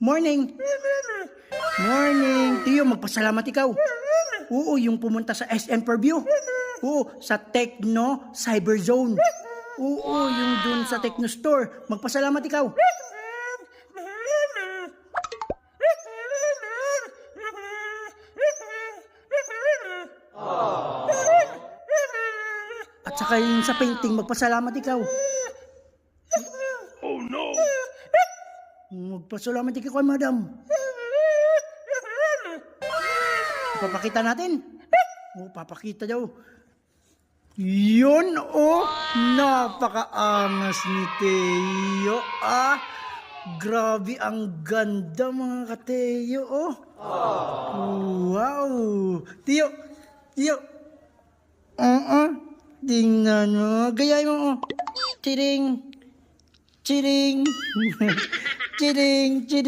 Morning. Morning. Tiyo, magpasalamat ikaw. Oo, yung pumunta sa SM Purview. Oo, sa Techno Cyber Zone. Oo, yung dun sa Techno Store. Magpasalamat ikaw. At saka yung sa painting, magpasalamat ikaw. Oh no! Magpasalamat ikaw kay madam. Papakita natin. O, papakita daw. Yun, oh. Napakaangas ni Teo, ah. Grabe ang ganda mga kateyo, oh. Wow. Tiyo, tiyo. Oo. Tingnan mo. Gayay mo, oh. Chiring. Chiring. Cheating, cheating.